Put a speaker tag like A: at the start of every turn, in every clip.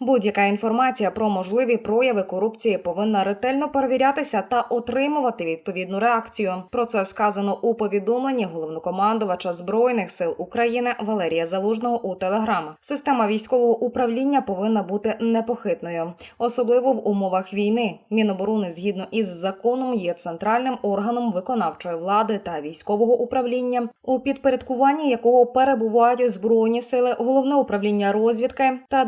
A: Будь-яка інформація про можливі прояви корупції повинна ретельно перевірятися та отримувати відповідну реакцію. Про це сказано у повідомленні головнокомандувача збройних сил України Валерія Залужного у Телеграм. Система військового управління повинна бути непохитною, особливо в умовах війни. Міноборони згідно із законом є центральним органом виконавчої влади та військового управління, у підпорядкуванні якого перебувають збройні сили, головне управління розвідки та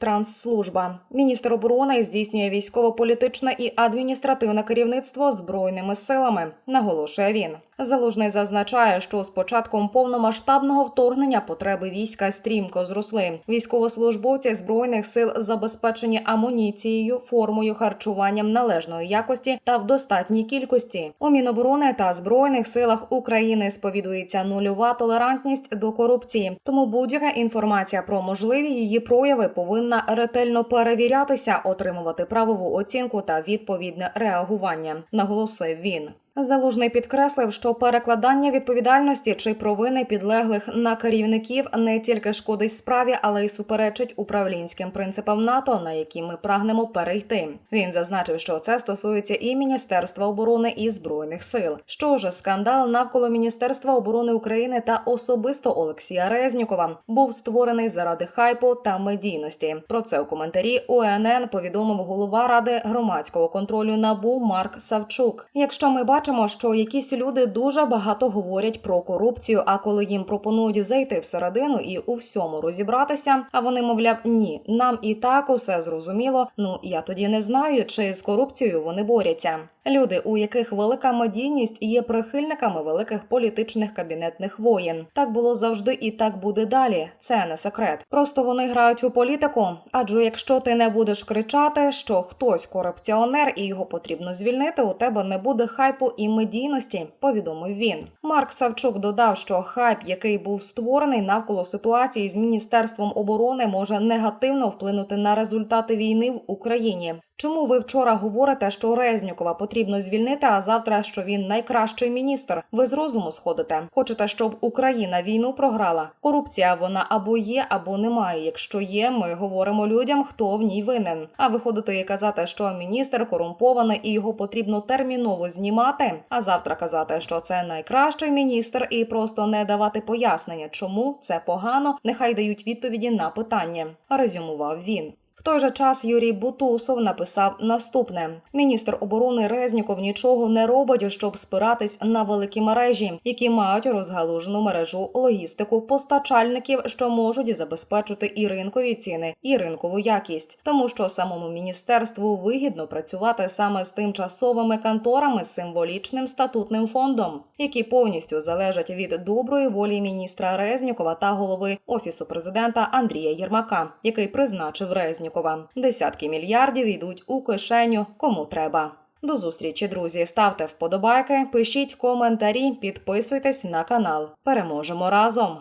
A: Держспецтрансслужба. Міністр оборони здійснює військово-політичне і адміністративне керівництво збройними силами, наголошує він. Залужний зазначає, що з початком повномасштабного вторгнення потреби війська стрімко зросли. Військовослужбовці збройних сил забезпечені амуніцією, формою, харчуванням належної якості та в достатній кількості. У Міноборони та збройних силах України сповідується нульова толерантність до корупції. Тому будь-яка інформація про можливі її прояви повинна ретельно перевірятися, отримувати правову оцінку та відповідне реагування. Наголосив він. Залужний підкреслив, що перекладання відповідальності чи провини підлеглих на керівників не тільки шкодить справі, але й суперечить управлінським принципам НАТО, на які ми прагнемо перейти. Він зазначив, що це стосується і Міністерства оборони і збройних сил. Що ж, скандал навколо Міністерства оборони України та особисто Олексія Резнікова був створений заради хайпу та медійності. Про це у коментарі УНН повідомив голова ради громадського контролю НАБУ Марк Савчук. Якщо ми бачимо, що якісь люди дуже багато говорять про корупцію, а коли їм пропонують зайти всередину і у всьому розібратися, а вони мовляв, ні, нам і так усе зрозуміло. Ну я тоді не знаю, чи з корупцією вони борються. Люди, у яких велика медійність, є прихильниками великих політичних кабінетних воєн. Так було завжди і так буде далі. Це не секрет. Просто вони грають у політику. Адже якщо ти не будеш кричати, що хтось корупціонер і його потрібно звільнити, у тебе не буде хайпу і медійності. Повідомив він. Марк Савчук додав, що хайп, який був створений навколо ситуації з міністерством оборони, може негативно вплинути на результати війни в Україні. Чому ви вчора говорите, що Резнікова потрібно звільнити, а завтра що він найкращий міністр? Ви з розуму сходите? Хочете, щоб Україна війну програла? Корупція вона або є, або немає. Якщо є, ми говоримо людям, хто в ній винен. А виходити і казати, що міністр корумпований і його потрібно терміново знімати. А завтра казати, що це найкращий міністр, і просто не давати пояснення, чому це погано. Нехай дають відповіді на питання. Резюмував він. В той же час Юрій Бутусов написав наступне: міністр оборони Резніков нічого не робить, щоб спиратись на великі мережі, які мають розгалужену мережу логістику постачальників, що можуть забезпечити і ринкові ціни, і ринкову якість, тому що самому міністерству вигідно працювати саме з тимчасовими конторами з символічним статутним фондом, які повністю залежать від доброї волі міністра Резнікова та голови офісу президента Андрія Єрмака, який призначив Резнікова. Десятки мільярдів йдуть у кишеню кому треба. До зустрічі, друзі. Ставте вподобайки, пишіть коментарі, підписуйтесь на канал. Переможемо разом.